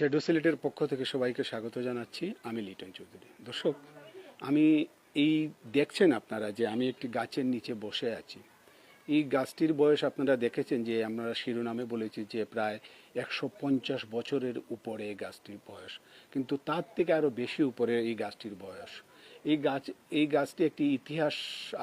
Shadow সিলেটের পক্ষ থেকে সবাইকে স্বাগত জানাচ্ছি। আমি লিটন চৌধুরী। দর্শক, আমি এই দেখছেন আপনারা যে আমি একটি গাছের নিচে বসে আছি। এই গাছটির বয়স আপনারা দেখেছেন যে আমরা শিরোনামে বলেছি যে প্রায় একশো পঞ্চাশ বছরের উপরে এই গাছটির বয়স। কিন্তু তার থেকে আরও বেশি উপরে এই গাছটির বয়স। এই গাছ, এই গাছটি একটি ইতিহাস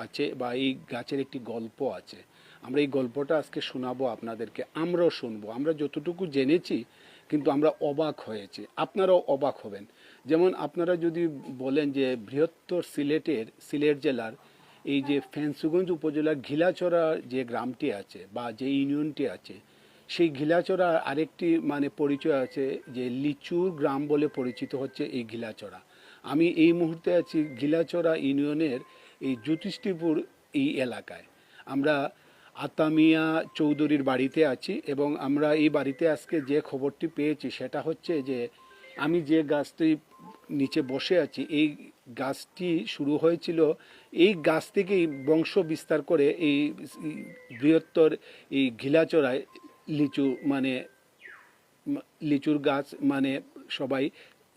আছে বা এই গাছের একটি গল্প আছে। আমরা এই গল্পটা আজকে শোনাবো আপনাদেরকে, আমরাও শুনব। আমরা যতটুকু জেনেছি, কিন্তু আমরা অবাক হয়েছি। আপনারাও অবাক হবেন। যেমন আপনারা যদি বলেন যে বৃহত্তর সিলেটের, সিলেট জেলার এই যে ফেন্সুগঞ্জ উপজেলার ঘিলাচড়া যে গ্রামটি আছে বা যে ইউনিয়নটি আছে, সেই ঘিলাচড়া আরেকটি মানে পরিচয় আছে যে লিচুর গ্রাম বলে পরিচিত হচ্ছে এই ঘিলাচড়া। আমি এই মুহূর্তে আছি ঘিলাচড়া ইউনিয়নের এই জ্যোতিষ্ঠিপুর এই এলাকায়। আমরা আতামিয়া চৌধুরীর বাড়িতে আছি এবং আমরা এই বাড়িতে আজকে যে খবরটি পেয়েছি সেটা হচ্ছে যে আমি যে গাছটি নিচে বসে আছি, এই গাছটি শুরু হয়েছিল, এই গাছ থেকেই বংশ বিস্তার করে এই বৃহত্তর এই ঘিলাচড়ায় লিচু মানে লিচুর গাছ মানে সবাই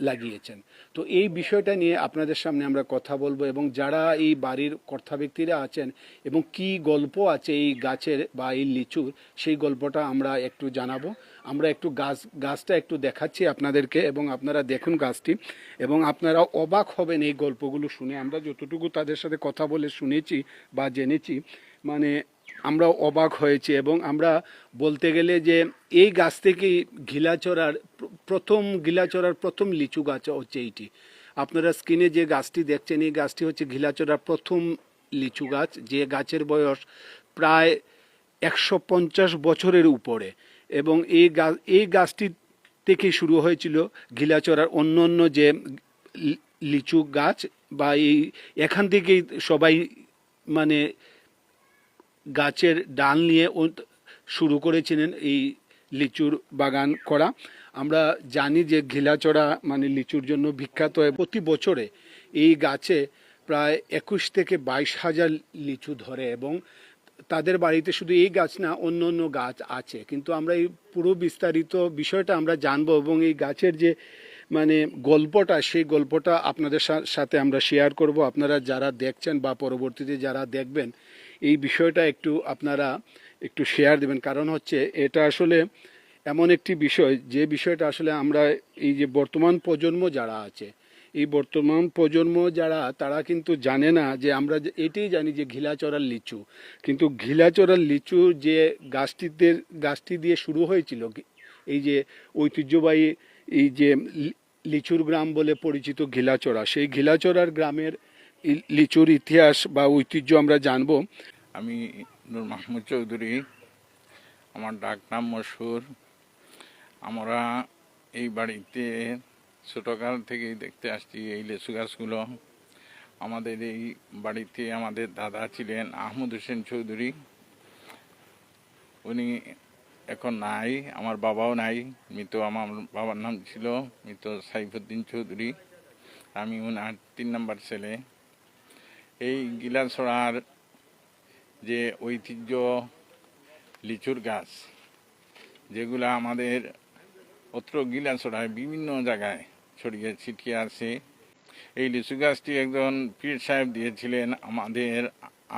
লাগিয়েছেন। তো এই বিষয়টা নিয়ে আপনাদের সামনে আমরা কথা বলব এবং যারা এই বাড়ির কর্তা ব্যক্তিরা আছেন এবং কি গল্প আছে এই গাছের বা এই লিচুর, সেই গল্পটা আমরা একটু জানাব। আমরা একটু গাছ, গাছটা একটু দেখাচ্ছি আপনাদেরকে এবং আপনারা দেখুন গাছটি এবং আপনারা অবাক হবেন এই গল্পগুলো শুনে। আমরা যতটুকু তাদের সাথে কথা বলে শুনেছি বা জেনেছি মানে আমরা অবাক হয়েছি এবং আমরা বলতে গেলে যে এই গাছ থেকেই ঘিলাচড়ার প্র- প্রথম ঘিলাচড়ার প্রথম লিচু গাছ হচ্ছে এইটি। আপনারা স্ক্রিনে যে গাছটি দেখছেন, এই গাছটি হচ্ছে ঘিলাচড়ার প্রথম লিচু গাছ। যে গাছের বয়স প্রায় একশো পঞ্চাশ বছরের উপরে এবং এই গাছ এই গাছটি থেকে শুরু হয়েছিল ঘিলাচড়ার অন্য অন্য যে লিচু গাছ বা এই, এখান থেকেই সবাই মানে গাছের ডাল নিয়ে শুরু করেছিলেন এই লিচুর বাগান করা আমরা জানি যে ঘিলাচড়া মানে লিচুর জন্য বিখ্যাত হয়। প্রতি বছরে এই গাছে প্রায় একুশ থেকে বাইশ হাজার লিচু ধরে এবং তাদের বাড়িতে শুধু এই গাছ না, অন্য অন্য গাছ আছে কিন্তু আমরা এই পুরো বিস্তারিত বিষয়টা আমরা জানব এবং এই গাছের যে মানে গল্পটা, সেই গল্পটা আপনাদের সাথে আমরা শেয়ার করব আপনারা যারা দেখছেন বা পরবর্তীতে যারা দেখবেন এই বিষয়টা একটু আপনারা একটু শেয়ার দেবেন। কারণ হচ্ছে এটা আসলে এমন একটি বিষয়, যে বিষয়টা আসলে আমরা এই যে বর্তমান প্রজন্ম যারা আছে, এই বর্তমান প্রজন্ম যারা, তারা কিন্তু জানে না যে আমরা এটাই জানি যে ঘিলাচড়ার লিচু। কিন্তু ঘিলাচড়ার লিচু যে গাছটিতে, গাছটি দিয়ে শুরু হয়েছিল, এই যে ঐতিহ্যবাহী, এই যে লিচুর গ্রাম বলে পরিচিত ঘিলাচড়া সেই ঘিলাচড়ার গ্রামের লিচুর ইতিহাস বা ঐতিহ্য আমরা জানব। আমি নূর মাহমুদ চৌধুরী, আমার ডাক নাম মশুর আমরা এই বাড়িতে ছোটকাল থেকেই দেখতে আসছি এই লেচু গাছগুলো। আমাদের এই বাড়িতে আমাদের দাদা ছিলেন আহমদ হোসেন চৌধুরী। উনি এখন নাই, আমার বাবাও নাই, মৃত আমার বাবার নাম ছিল মৃত সাইফুদ্দিন চৌধুরী। আমি উনার তিন নম্বর ছেলে। এই গিলাছড়ার যে ঐতিহ্য লিচুর গাছ যেগুলো আমাদের অত্র গিলাছড়ায় বিভিন্ন জায়গায় ছড়িয়ে ছিটিয়ে আছে। এই লিচু গাছটি একজন পীর সাহেব দিয়েছিলেন আমাদের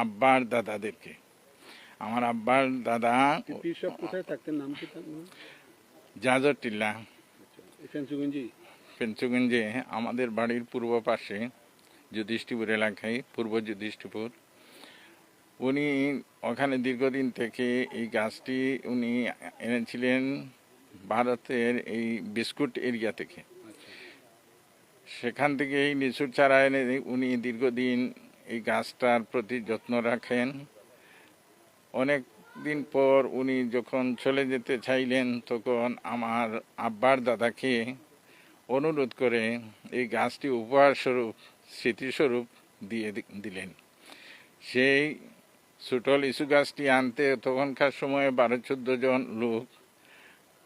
আব্বার দাদাদেরকে। আমার আব্বার দাদা? জাজর টিল্লা। ফেন্সুগঞ্জি পেঞ্চগঞ্জে আমাদের বাড়ির পূর্ব পাশে। যুধিষ্ঠিপুর এলাকায়, পূর্ব যুধিষ্ঠিপুর। উনি ওখানে দীর্ঘদিন থেকে এই গাছটি উনি এনেছিলেন ভারতের এই বিস্কুট এরিয়া থেকে। সেখান থেকে এই লিচুর চারা এনে উনি দীর্ঘদিন এই গাছটার প্রতি যত্ন রাখেন। অনেক দিন পর উনি যখন চলে যেতে চাইলেন, তখন আমার আব্বার দাদাকে অনুরোধ করে এই গাছটি উপহার স্বরূপ স্মৃতিস্বরূপ দিয়ে দিলেন। সেই সুটল লিচু গাছটি আনতে তখনকার সময়ে বারো চোদ্দ জন লোক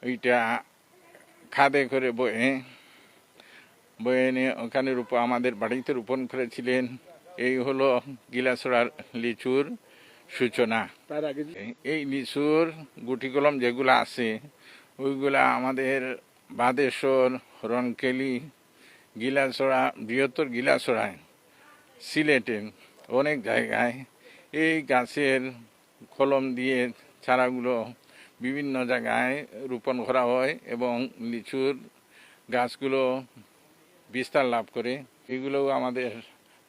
ওইটা খাদে করে বয়ে বয়ে এনে ওখানে রূপ আমাদের বাড়িতে রোপণ করেছিলেন। এই হলো গিলাছড়ার লিচুর সূচনা। তার এই লিচুর গুটি কলম যেগুলো আছে ওইগুলা আমাদের বাদেশ্বর রনকেলি গিলাসড়া বৃহত্তর গিলাসড়ায় সিলেটে অনেক জায়গায় এই গাছের কলম দিয়ে চারাগুলো বিভিন্ন জায়গায় রোপণ করা হয় এবং লিচুর গাছগুলো বিস্তার লাভ করে। এগুলো আমাদের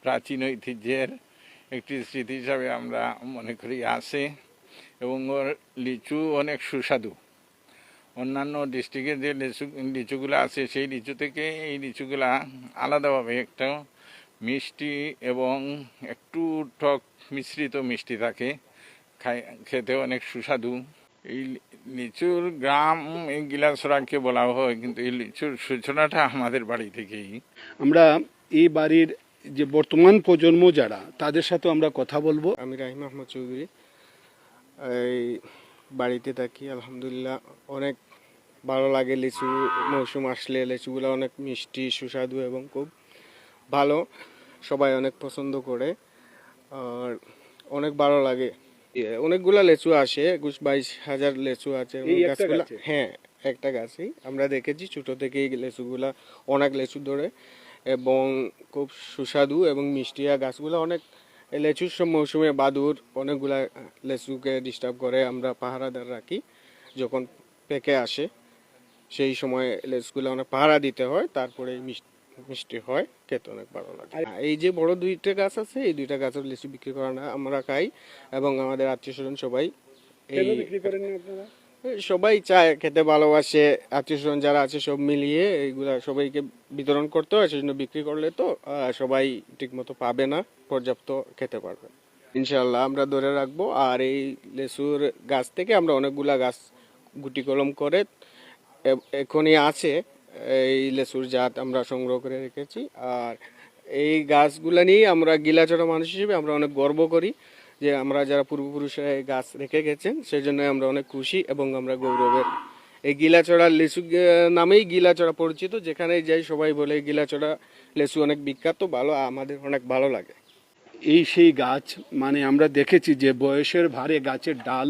প্রাচীন ঐতিহ্যের একটি স্মৃতি হিসাবে আমরা মনে করি আছে এবং ওর লিচু অনেক সুস্বাদু। অন্যান্য ডিস্ট্রিক্টের যে লিচু লিচুগুলো আছে সেই লিচু থেকে এই লিচুগুলা আলাদাভাবে একটা মিষ্টি এবং একটু টক মিশ্রিত মিষ্টি থাকে। খাই খেতে অনেক সুস্বাদু। এই লিচুর গ্রাম এই গিলাসরাকে বলা হয় কিন্তু এই লিচুর সূচনাটা আমাদের বাড়ি থেকেই। আমরা এই বাড়ির যে বর্তমান প্রজন্ম যারা তাদের সাথে আমরা কথা বলব। আমি রাহিম আহমদ চৌধুরী। এই বাড়িতে থাকি আলহামদুলিল্লাহ অনেক ভালো লাগে লিচু মৌসুম আসলে লিচুগুলো অনেক মিষ্টি সুস্বাদু এবং খুব ভালো। সবাই অনেক পছন্দ করে। আর অনেক ভালো লাগে। অনেকগুলা লিচু আসে একুশ বাইশ হাজার লেচু আছে। গাছগুলা গাছে? হ্যাঁ একটা গাছেই। আমরা দেখেছি ছোট থেকেই লেচুগুলা অনেক লেচু ধরে এবং খুব সুস্বাদু এবং মিষ্টি। আর গাছগুলো অনেক লেচুর সব মৌসুমে বাদুর অনেকগুলা লেচুকে ডিস্টার্ব করে। আমরা পাহারাদার রাখি যখন পেকে আসে। সেই সময় লেচুগুলো অনেক পাহারা দিতে হয় তারপরে মিষ্টি মিষ্টি হয় খেতে অনেক ভালো লাগে এই যে বড় দুইটা গাছ আছে এই দুইটা গাছের লিচু বিক্রি করা না আমরা খাই এবং আমাদের আত্মীয় স্বজন সবাই এই বিক্রি করেন আপনারা সবাই চায় খেতে ভালোবাসে আত্মীয় স্বজন যারা আছে সব মিলিয়ে এইগুলা সবাইকে বিতরণ করতে হয় সেজন্য বিক্রি করলে তো সবাই ঠিক মতো পাবে না পর্যাপ্ত খেতে পারবে। ইনশাল্লাহ আমরা ধরে রাখব আর এই লেসুর গাছ থেকে আমরা অনেকগুলা গাছ গুটি কলম করে এখনই আছে। এই লেসুর জাত আমরা সংগ্রহ করে রেখেছি। আর এই গাছগুলা নিয়ে আমরা গিলাচড়া মানুষ হিসেবে আমরা অনেক গর্ব করি যে আমরা যারা পূর্বপুরুষরা এই গাছ রেখে গেছেন সেই জন্য আমরা অনেক খুশি এবং আমরা গৌরবের। এই গিলাচড়া লিচু নামেই গিলাচড়া পরিচিত যেখানে যাই সবাই বলে গিলাচড়া লেচু অনেক বিখ্যাত, ভালো, আমাদের অনেক ভালো লাগে। এই সেই গাছ মানে আমরা দেখেছি যে বয়সের ভারে গাছের ডাল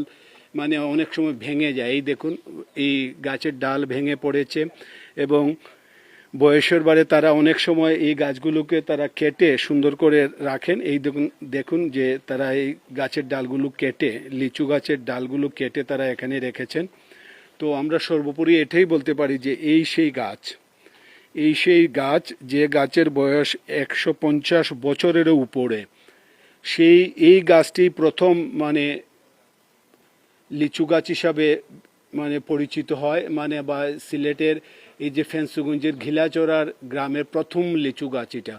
মানে অনেক সময় ভেঙে যায়। এই দেখুন, এই গাছের ডাল ভেঙে পড়েছে এবং বয়সের বারে তারা অনেক সময় এই গাছগুলোকে তারা কেটে সুন্দর করে রাখেন। এই দেখুন দেখুন যে তারা এই গাছের ডালগুলো কেটে, লিচু গাছের ডালগুলো কেটে তারা এখানে রেখেছেন। তো আমরা সর্বোপরি এটাই বলতে পারি যে এই সেই গাছ, এই সেই গাছ যে গাছের বয়স একশো পঞ্চাশ বছরেরও উপরে, সেই, এই গাছটি প্রথম মানে লিচু গাছ হিসাবে মানে পরিচিত হয় মানে বা সিলেটের এই যে ফেন্সুগঞ্জের ঘিলাচড়ার গ্রামের প্রথম লিচু গাছ এটা।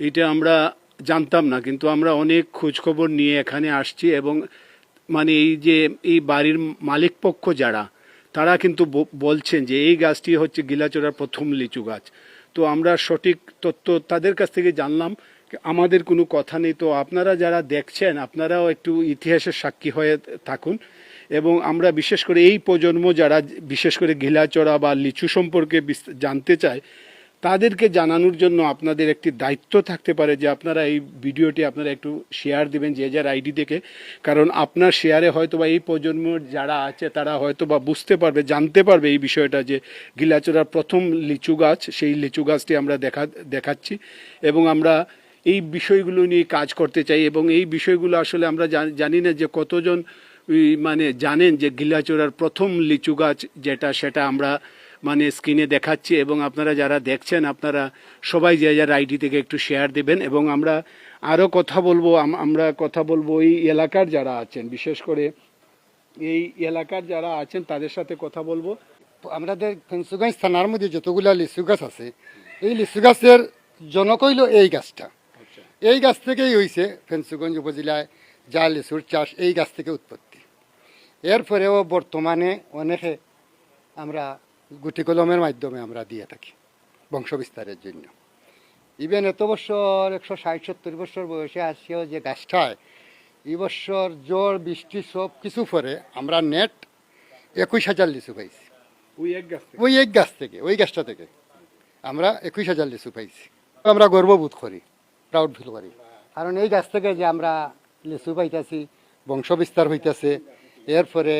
এটা আমরা জানতাম না, কিন্তু আমরা অনেক খোঁজখবর নিয়ে এখানে আসছি এবং মানে এই যে, এই বাড়ির মালিক পক্ষ যারা, তারা কিন্তু বলছেন যে এই গাছটি হচ্ছে গিলাচড়ার প্রথম লিচু গাছ তো আমরা সঠিক তথ্য তাদের কাছ থেকে জানলাম। আমাদের কোনো কথা নেই। তো আপনারা যারা দেখছেন, আপনারাও একটু ইতিহাসের সাক্ষী হয়ে থাকুন। এবং আমরা বিশেষ করে এই প্রজন্ম যারা বিশেষ করে ঘিলাচড়া বা লিচু সম্পর্কে জানতে চায়, তাদেরকে জানানোর জন্য আপনাদের একটি দায়িত্ব থাকতে পারে যে আপনারা এই ভিডিওটি আপনারা একটু শেয়ার দিবেন যে যার আইডি থেকে কারণ আপনার শেয়ারে হয়তো বা এই প্রজন্মের যারা আছে, তারা হয়তো বা বুঝতে পারবে, জানতে পারবে এই বিষয়টা যে গিলাচড়ার প্রথম লিচু গাছ, সেই লিচু গাছটি আমরা দেখা, দেখাচ্ছি এবং আমরা এই বিষয়গুলো নিয়ে কাজ করতে চাই এবং এই বিষয়গুলো আসলে আমরা জানি না যে কতজন মানে জানেন যে গিলাচড়ার প্রথম লিচু গাছ যেটা সেটা আমরা মানে স্ক্রিনে দেখাচ্ছি এবং আপনারা যারা দেখছেন আপনারা সবাই যে যার আইডি থেকে একটু শেয়ার দেবেন এবং আমরা আরও কথা বলব আম- আমরা কথা বলব এই এলাকার যারা আছেন বিশেষ করে এই এলাকার যারা আছেন তাদের সাথে কথা বলব। আমাদের ফেন্সুগঞ্জ থানার মধ্যে যতগুলা লিচু গাছ আছে এই লিচু গাছের জনক হইল এই গাছটা। এই গাছ থেকেই হয়েছে ফেন্সুগঞ্জ উপজেলায় যা লিচুর চাষ এই গাছ থেকে উৎপত্তি। এরপরেও বর্তমানে অনেকে আমরা গুটি কলমের মাধ্যমে আমরা দিয়ে থাকি বংশ বিস্তারের জন্য। ইভেন এত বছর একশো ষাট সত্তর বছর বয়সে আসিও যে গাছটায় এই বছর জ্বর বৃষ্টি সব কিছু পরে আমরা নেট একুশ হাজার লিচু পাইছি। ওই এক গাছ থেকে। ওই এক গাছ থেকে ওই গাছটা থেকে আমরা একুশ হাজার লিচু পাইছি। আমরা গর্ববোধ করি প্রাউড ফিল করি। কারণ এই গাছ থেকে যে আমরা লিচু পাইতেছি বংশ বিস্তার হইতেছে এরপরে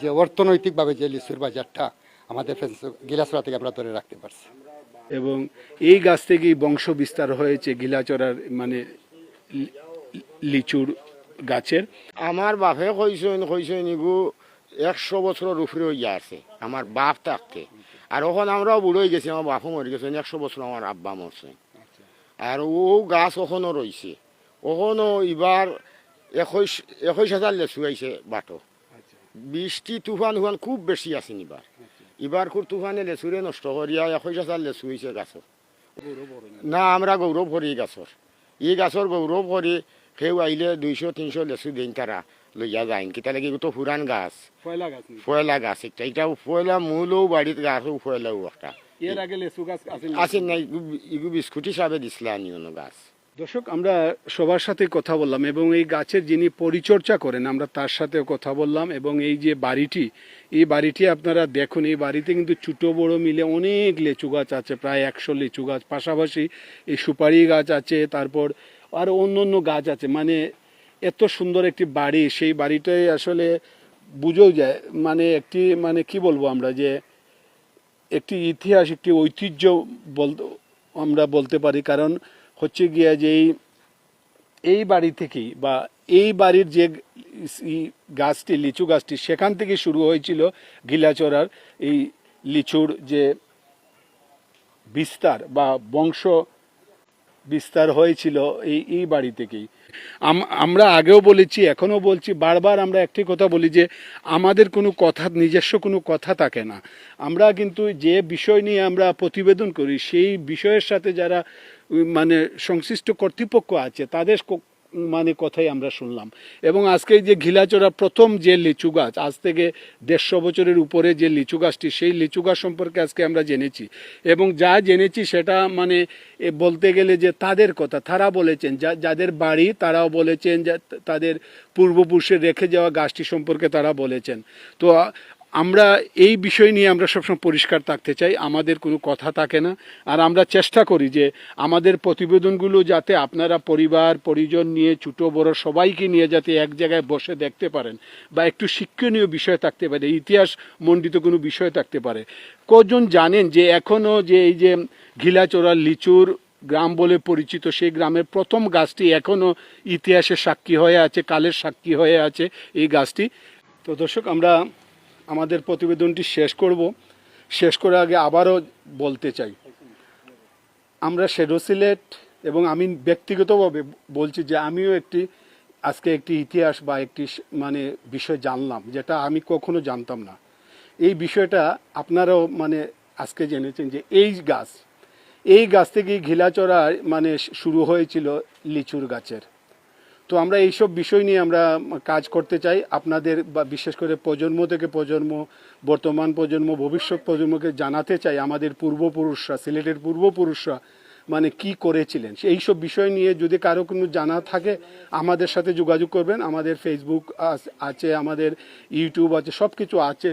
যে অর্থনৈতিকভাবে যে লিচুর বাজারটা আমাদের ফেন্স গিলাসরা থেকে আমরা ধরে রাখতে পারছি। এবং এই গাছ থেকেই বংশ বিস্তার হয়েছে গিলাচড়ার মানে লিচুর গাছের। আমার বাপে কইসইন কইসইন ইগু একশো বছরের উপরে হইয়া আছে আমার বাপ থাকতে। আর ওখানে আমরাও বুড়ো হয়ে গেছি আমার বাপও মরে গেছেন একশো বছর আমার আব্বা মরছে। আর ও গাছ ওখানো রয়েছে ওখানো এবার একুশ একুশ হাজার লেচু আইছে বাটো। বৃষ্টি তুফান হুফান খুব বেশি আছে এবার। এবার খুব তুফানে লেচুরে নষ্ট করিয়া একুশ হাজার লেচু হয়েছে গাছর না আমরা গৌরব করি এই গাছর এই গাছর গৌরব করি কেউ আইলে দুইশো তিনশো লেচু দিন তারা লইয়া যায়। কিতা লাগে তো পুরান গাছ। ফয়লা গাছ একটা। এটা ফয়লা মূলও বাড়িত গাছও ফয়লাও একটা। এর আগে লেচু গাছ আছে না ইগু বিস্কুট হিসাবে দিছিল আনিও গাছ। দর্শক, আমরা সবার সাথে কথা বললাম এবং এই গাছের যিনি পরিচর্যা করেন, আমরা তার সাথেও কথা বললাম এবং এই যে বাড়িটি, এই বাড়িটি আপনারা দেখুন, এই বাড়িতে কিন্তু ছোটো বড় মিলে অনেক লিচু গাছ আছে, প্রায় একশো লিচু গাছ। পাশাপাশি এই সুপারি গাছ আছে, তারপর আর অন্য অন্য গাছ আছে। মানে এত সুন্দর একটি বাড়ি, সেই বাড়িটাই আসলে বুঝেও যায়। মানে একটি মানে কি বলব আমরা যে, একটি ইতিহাস, একটি ঐতিহ্য বল আমরা বলতে পারি। কারণ হচ্ছে গিয়া যে এই বাড়ি থেকেই বা এই বাড়ির যে গাছটি, লিচু গাছটি, সেখান থেকে শুরু হয়েছিল গিলাচড়ার এই লিচুর যে বিস্তার বা বংশ বিস্তার হয়েছিল এই এই বাড়ি থেকেই। আম- আমরা আগেও বলেছি, এখনও বলছি, বারবার আমরা একটি কথা বলি যে আমাদের কোনো কথা, নিজস্ব কোনো কথা থাকে না। আমরা কিন্তু যে বিষয় নিয়ে আমরা প্রতিবেদন করি, সেই বিষয়ের সাথে যারা মানে সংশ্লিষ্ট কর্তৃপক্ষ আছে, তাদের মানে কথাই আমরা শুনলাম। এবং আজকে যে ঘিলাচড়া প্রথম যে লিচু গাছ, আজ থেকে দেড়শো বছরের উপরে যে লিচু গাছটি, সেই লিচু গাছ সম্পর্কে আজকে আমরা জেনেছি। এবং যা জেনেছি সেটা মানে বলতে গেলে যে তাদের কথা, তারা বলেছেন, যা, যাদের বাড়ি তারাও বলেছেন যে তাদের পূর্বপুরুষের রেখে যাওয়া গাছটি সম্পর্কে তারা বলেছেন। তো আমরা এই বিষয় নিয়ে আমরা সবসময় পরিষ্কার থাকতে চাই, আমাদের কোনো কথা থাকে না। আর আমরা চেষ্টা করি যে আমাদের প্রতিবেদনগুলো যাতে আপনারা পরিবার, পরিজন নিয়ে, ছোটো, বড় সবাইকে নিয়ে যাতে এক জায়গায় বসে দেখতে পারেন বা একটু শিক্ষণীয় বিষয় থাকতে পারে, ইতিহাস মণ্ডিত কোনো বিষয় থাকতে পারে। কজন জানেন যে এখনও যে এই যে ঘিলাচোরা লিচুর গ্রাম বলে পরিচিত, সেই গ্রামের প্রথম গাছটি এখনও ইতিহাসের সাক্ষী হয়ে আছে, কালের সাক্ষী হয়ে আছে এই গাছটি। তো দর্শক, আমরা আমাদের প্রতিবেদনটি শেষ করব। শেষ করার আগে আবারও বলতে চাই। আমরা শেডো সিলেট এবং আমি ব্যক্তিগতভাবে বলছি যে আমিও একটি, আজকে একটি ইতিহাস বা একটি মানে বিষয় জানলাম, যেটা আমি কখনো জানতাম না। এই বিষয়টা আপনারাও মানে আজকে জেনেছেন যে এই গাছ এই গাছ থেকেই ঘিলাচড়া মানে শুরু হয়েছিল লিচুর গাছের। তো আমরা এইসব বিষয় নিয়ে আমরা কাজ করতে চাই। আপনাদের বা বিশেষ করে প্রজন্ম থেকে প্রজন্ম, বর্তমান প্রজন্ম, ভবিষ্যৎ প্রজন্মকে জানাতে চাই। আমাদের পূর্বপুরুষরা, সিলেটের পূর্বপুরুষরা মানে কি করেছিলেন? এই সব বিষয় নিয়ে যদি কারও কোনো জানা থাকে, আমাদের সাথে যোগাযোগ করবেন। আমাদের ফেসবুক আছে, আমাদের ইউটিউব আছে সব কিছু আছে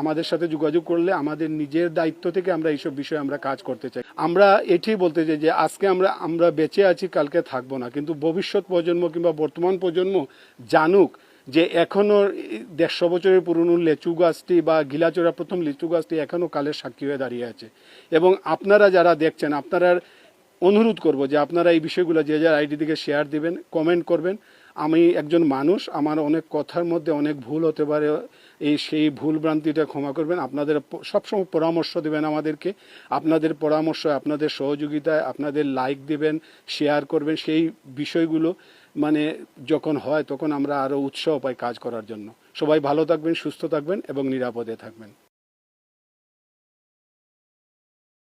আমাদের সাথে যোগাযোগ করলে আমাদের নিজের দায়িত্ব থেকে আমরা এইসব বিষয়ে আমরা কাজ করতে চাই। আমরা এটি বলতে চাই যে, আজকে আমরা আমরা বেঁচে আছি, কালকে থাকব না। কিন্তু ভবিষ্যৎ প্রজন্ম কিংবা বর্তমান প্রজন্ম জানুক যে, এখনও দেড়শো বছরের পুরনো লেচু গাছটি বা গিলাচোরা প্রথম লিচু গাছটি এখনও কালের সাক্ষী হয়ে দাঁড়িয়ে আছে। এবং আপনারা যারা দেখছেন, আপনারা অনুরোধ করব যে আপনারা এই বিষয়গুলো যে যার আইডি থেকে শেয়ার দিবেন কমেন্ট করবেন। আমি একজন মানুষ, আমার অনেক কথার মধ্যে অনেক ভুল হতে পারে, এই সেই ভুল ভ্রান্তিটা ক্ষমা করবেন। আপনাদের সবসময় পরামর্শ দেবেন আমাদেরকে। আপনাদের পরামর্শ, আপনাদের সহযোগিতায় আপনাদের লাইক দিবেন শেয়ার করবেন। সেই বিষয়গুলো মানে যখন হয় তখন আমরা আরও উৎসাহ পাই কাজ করার জন্য। সবাই ভালো থাকবেন, সুস্থ থাকবেন এবং নিরাপদে থাকবেন।